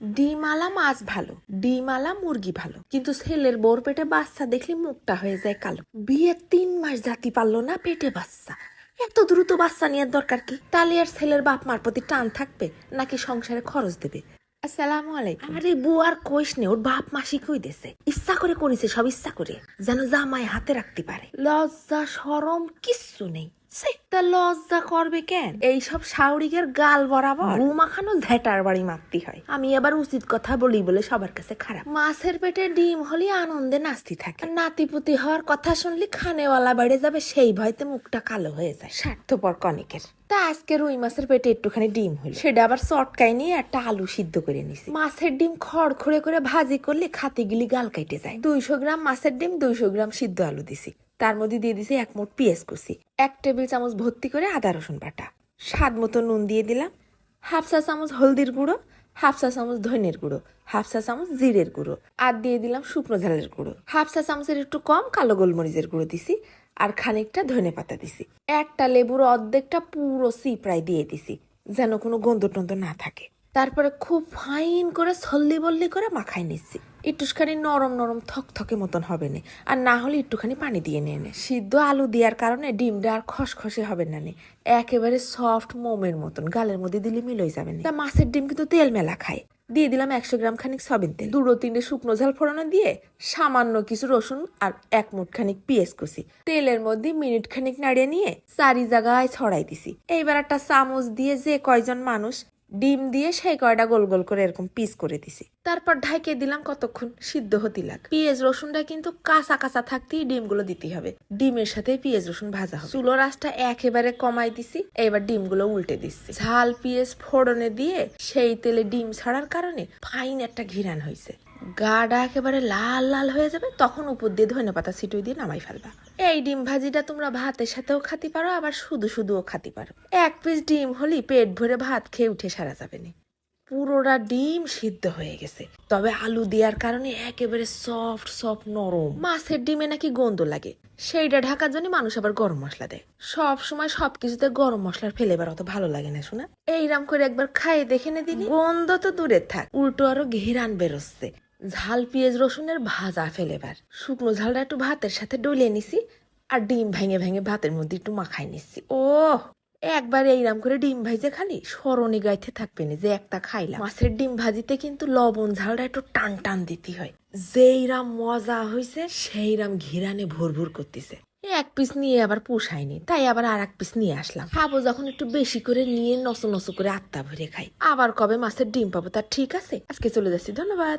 ডিমালা মাছ ভালো, ডিমালা মুরগি ভালো। কিন্তু ছেলের বোর পেটে বাচ্চা দেখলে মুখটা হয়ে যায় কালো। বিয়ে তিন মাস জাতি পারল না পেটে বাচ্চা। এত দ্রুত বাচ্চা নেওয়ার দরকার কি? তাহলে আর ছেলের বাপ মার প্রতি টান থাকবে নাকি সংসারে খরচ দেবে? আসসালামু আলাইকুম। আরে বউ আর কইস নে, ওর বাপ মাসি কই দেছে? ইচ্ছা করে করেছে সব ইচ্ছা করে। যেন জামাই হাতে রাখতে পারে। লজ্জা সরম কিচ্ছু নেই। তা লজ্জা করবে কেন? এইসব সাউরিকের গাল বরাবর মাখানো ঝেটার বাড়ি মারতে হয়। আমি এবার উচিত কথা বলি বলে সবার কাছে খারাপ। মাছের পেটে ডিম হলে আনন্দে নাচতে থাকে। নাতিপুতি হওয়ার কথা শুনলে খানেওয়ালা বেড়ে যাবে সেই ভয়তে মুখটা কালো হয়ে যায়। স্বার্থপর কনিকের তা আজকে রুই মাছের পেটে একটুখানি ডিম হইল সেটা আবার চটকাই নিয়ে একটা আলু সিদ্ধ করে নিছি। মাছের ডিম খড়খড়ে করে ভাজি করলে খাতে গিলি গাল কাইটে যায়। দুইশো গ্রাম মাছের ডিম দুইশো গ্রাম সিদ্ধ আলু দিছি। তার মধ্যে দিয়ে দিছি এক মোট পেঁয়াজ কুচি, এক টেবিল চামচ ভর্তি করে আদা রসুন বাটা। স্বাদ মতো নুন দিয়ে দিলাম, হাফ চা চামচ হলদির গুঁড়ো, হাফ চা চামচ ধনের গুঁড়ো, হাফ চা চামচ জিরের গুঁড়ো আর দিয়ে দিলাম শুকনো ঝালের গুঁড়ো। হাফ চা চামচের একটু কম কালো গোলমরিচের গুঁড়ো দিছি আর খানিকটা ধনে পাতা দিছি। একটা লেবুর অর্ধেকটা পুরো সিপড়াই দিয়ে দিছি, যেন কোনো গন্ধ টন্ধ না থাকে। তারপরে খুব ফাইন করে সল্লি বল্লি করে মাখাই নিচ্ছি। একটুখানি নরম নরম থকথকে মতন হবে না। আর না হলে একটুখানি পানি দিয়ে নিয়ে নে। সিদ্ধ আলু দেওয়ার কারণে ডিমটা আর খসখসে হবে না নে। একেবারে সফট মোমের মতন, গালের মধ্যে দিলে মিলই যাবে না। মাছের ডিম কিন্তু তেল মেলা খায়। দিয়ে দিলাম একশো গ্রাম খানিক সবিন তেল। দুটো তিনটে শুকনো ঝাল ফোড়ানো দিয়ে সামান্য কিছু রসুন আর এক মুঠ খানিক পেঁয়াজ কুচি। তেলের মধ্যে মিনিট খানিক নাড়িয়ে নিয়ে চারি জায়গায় ছড়াই দিছি। এইবার একটা চামচ দিয়ে যে কয়জন মানুষ ডিম দিয়ে সেই কয়টা গোল গোল করে এরকম পিস করে দিছি। তারপর ঢাইকে দিলাম কতক্ষণ? সিদ্ধ হতে লাগ। পেঁয়াজ রসুনটা কিন্তু কাঁচা কাঁচা থাকতেই ডিমগুলো দিতে হবে। ডিমের সাথে পেঁয়াজ, রসুন ভাজা হবে। চুলো রাসটা একেবারে কমাই দিছি, এবার ডিমগুলো উল্টে দিচ্ছি। ঝাল পেঁয়াজ ফোড়নে দিয়ে সেই তেলে ডিম ছাড়ার কারণে ফাইন একটা ঘিরান হয়েছে। গাটা একেবারে লাল লাল হয়ে যাবে, তখন উপর দিয়ে ধনে পাতা ছিটুই দিয়ে নামাই ফেলবা। এই ডিম ভাজিটা তোমরা ভাতের সাথেও খাতে পারো, আবার শুধু শুধুও খাতে পারো। এক পিস ডিম হলেই পেট ভরে ভাত খেয়ে উঠে সারা যাবে না। পুরোটা ডিম সিদ্ধ হয়ে গেছে। তবে আলু দেওয়ার কারণে একেবারে সফট সফট নরম। মাছের ডিমে নাকি গন্ধ লাগে। সেইটা ঢাকার জন্য মানুষ আবার গরম মশলা দেয়। সব সময় সবকিছুতে গরম মশলার ফেলেবার অত ভালো লাগে না, শোনা? এইরাম করে একবার খাইয়ে দেখে নে দিনি গন্ধ তো দূরে থাক। উল্টো আরও ঘেরান বেরোচ্ছে। ঝাল, পেঁয়াজ, রসুনের ভাজা ফেলেবার শুকনো ঝালটা একটু ভাতের সাথে ডলিয়ে নিছি, আর ডিম ভেঙে ভেঙে ভাতের মধ্যে একটু মাখাই নিচ্ছি। ও একবার এইরাম করে ডিম ভাইজে খালি স্মরণে গাইতে থাকবে না, যে একটা খাইলাম। মাছের ডিম ভাজিতে কিন্তু লবণ ঝালটা একটু টান টান দিতে হয়। যেইরাম মজা হয়েছে সেইরাম ঘিরানে ভোর ভোর করতেছে। এক পিস নিয়ে আবার পোষায়নি, তাই আবার আর এক পিস নিয়ে আসলাম। খাব যখন একটু বেশি করে নিয়ে নসো নসো করে আত্মা ভরে খাই। আবার কবে মাছের ডিম পাবো তার ঠিক আছে। আজকে চলে যাচ্ছি, ধন্যবাদ।